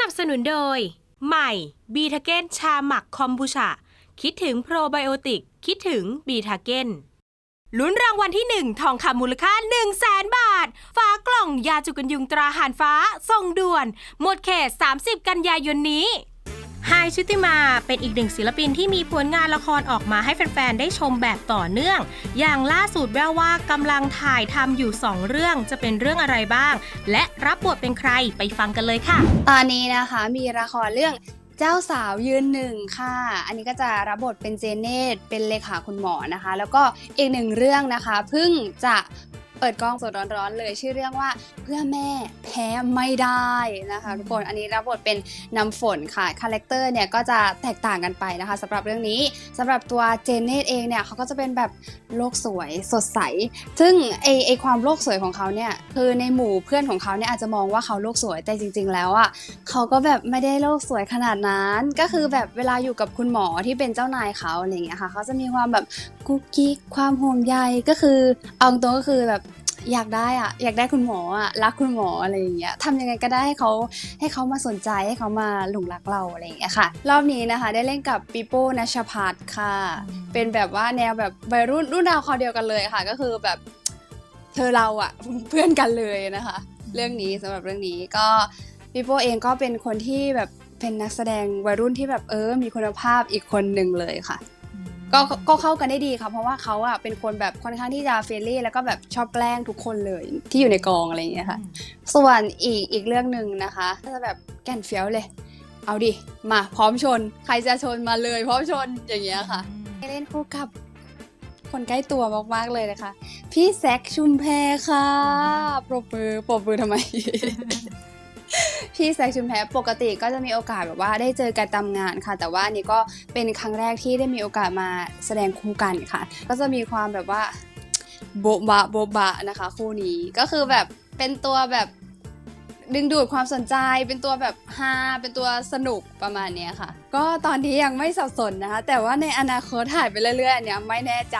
นับสนุนโดย ใหม่บีทาเกนชาหมักคอมบูชา คิดถึงโปรไบโอติก คิดถึงบีทาเกนลุ้นรางวัลที่ 1 ทองคำมูลค่า 1 0 0 0 0แสนบาท ฝากล่องยาจุกันยุงตราหานฟ้า ส่งด่วน หมดเขต 30 กันยายนนี้ ไฮชุติมาเป็นอีกหนึ่งศิลปินที่มีผลงานละครออกมาให้แฟน ๆ ได้ชมแบบต่อเนื่อง อย่างล่าสุดแววว่ากำลังถ่ายทำอยู่ 2 เรื่องจะเป็นเรื่องอะไรบ้าง และรับบทเป็นใครไปฟังกันเลยค่ะ ตอนนี้นะคะมีละครเรื่องเจ้าสาวยืนหนึ่งค่ะ อันนี้ก็จะรับบทเป็นเจเนตเป็นเลขาคุณหมอนะคะ แล้วก็อีกหนึ่งเรื่องนะคะ เพิ่งจะ เปิดกล้องสดร้อนๆเลยชื่อเรื่องว่าเพื่อแม่แพ้ไม่ได้นะคะทุกคนอันนี้รับบทเป็นน้ำฝนค่ะคาแรคเตอร์เนี่ยก็จะแตกต่างกันไปนะคะสำหรับเรื่องนี้สำหรับตัวเจเนตเองเนี่ยเขาก็จะเป็นแบบโลกสวยสดใส ซึ่งไอไอความโลกสวยของเขาเนี่ยคือในหมู่เพื่อนของเขาเนี่ยอาจจะมองว่าเขาโลกสวยแต่จริง ๆ แล้วอะเขาก็แบบไม่ได้โลกสวยขนาดนั้น ก็คือแบบเวลาอยู่กับคุณหมอที่เป็นเจ้านายเขาอะไรอย่างเงี้ยค่ะเขาจะมีความแบบกุ๊กกิ๊กความห่วงใยก็คือเอาตรงๆก็คือแบบ อยากได้อะอยากได้คุณหมออะรักคุณหมออะไรอย่างเงี้ยทำยังไงก็ได้ให้เขาให้เขามาสนใจให้เขามาหลงรักเราอะไรอย่างเงี้ยค่ะ รอบนี้นะคะได้เล่นกับปิโป้นัชพัฒค่ะ เป็นแบบว่าแนวแบบวัยรุ่นรุ่นราวคราวเดียวกันเลยค่ะ ก็คือแบบเธอเราอะเพื่อนกันเลยนะคะ เรื่องนี้สำหรับเรื่องนี้ก็ปิโป้เองก็เป็นคนที่แบบเป็นนักแสดงวัยรุ่นที่แบบเออมีคุณภาพอีกคนหนึ่งเลยค่ะ ก็ก็เข้ากันได้ดีค่ะเพราะว่าเขาอะเป็นคนแบบค่อนข้างที่จะเฟรนลี่แล้วก็แบบชอบแกล้งทุกคนเลยที่อยู่ในกองอะไรอย่างเงี้ยค่ะ ส่วนอีกอีกเรื่องหนึ่งนะคะก็จะแบบแก่นเฟี้ยวเลย เอาดิมาพร้อมชน ใครจะชนมาเลยพร้อมชนอย่างเงี้ยค่ะเล่นคู่กับคนใกล้ตัวมากๆเลยนะคะ พี่แซคชุมแพรค่ะปรบมือปรบมือทำไม พี่แซคชุมแพปกติก็จะมีโอกาสแบบว่าได้เจอกันตามงานค่ะ แต่ว่านนี่ก็เป็นครั้งแรกที่ได้มีโอกาสมาแสดงคู่กันค่ะ ก็จะมีความแบบว่าโบบะโบบะนะคะ คู่นี้ก็คือแบบเป็นตัวแบบ ดึงดูดความสนใจเป็นตัวแบบฮาเป็นตัวสนุกประมาณนี้ค่ะ ก็ตอนนี้ยังไม่สับสนนะคะ แต่ว่าในอนาคตถ่ายไปเรื่อยๆอันเนี้ยไม่แน่ใจ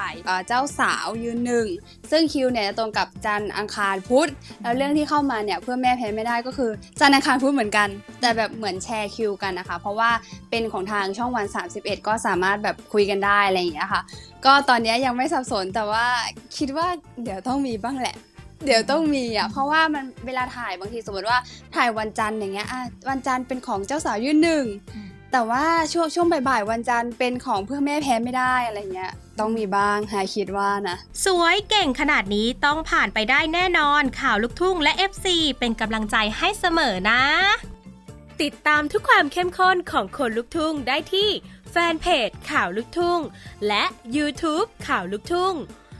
เจ้าสาวยืนหนึ่ง ซึ่งคิวเนี่ยจะตรงกับจันอังคารพุธแล้วเรื่องที่เข้ามาเนี่ยเพื่อแม่แพ้ไม่ได้ก็คือ จันอังคารพุธเหมือนกัน แต่แบบเหมือนแชร์คิวกันนะคะ เพราะว่าเป็นของทางช่องวัน 31 ก็สามารถแบบคุยกันได้อะไรอย่างเงี้ยค่ะ ก็ตอนนี้ยังไม่สับสนแต่ว่าคิดว่าเดี๋ยวต้องมีบ้างแหละ เดี๋ยวต้องมีอะเพราะว่ามันเวลาถ่ายบางทีสมมติว่าถ่ายวันจันทร์อย่างเงี้ยอะวันจันทร์เป็นของเจ้าสาวยืนหนึ่งอืมแต่ว่าช่วงช่วงบ่ายๆวันจันทร์เป็นของเพื่อแม่แพ้ไม่ได้อะไรเงี้ย ต้องมีบ้างฮะคิดว่านะ สวยเก่งขนาดนี้ต้องผ่านไปได้แน่นอนข่าวลูกทุ่งและ FC เป็นกำลังใจให้เสมอนะ ติดตามทุกความเข้มข้นของคนลูกทุ่งได้ที่แฟนเพจข่าวลูกทุ่ง และ YouTube ข่าวลูกทุ่ง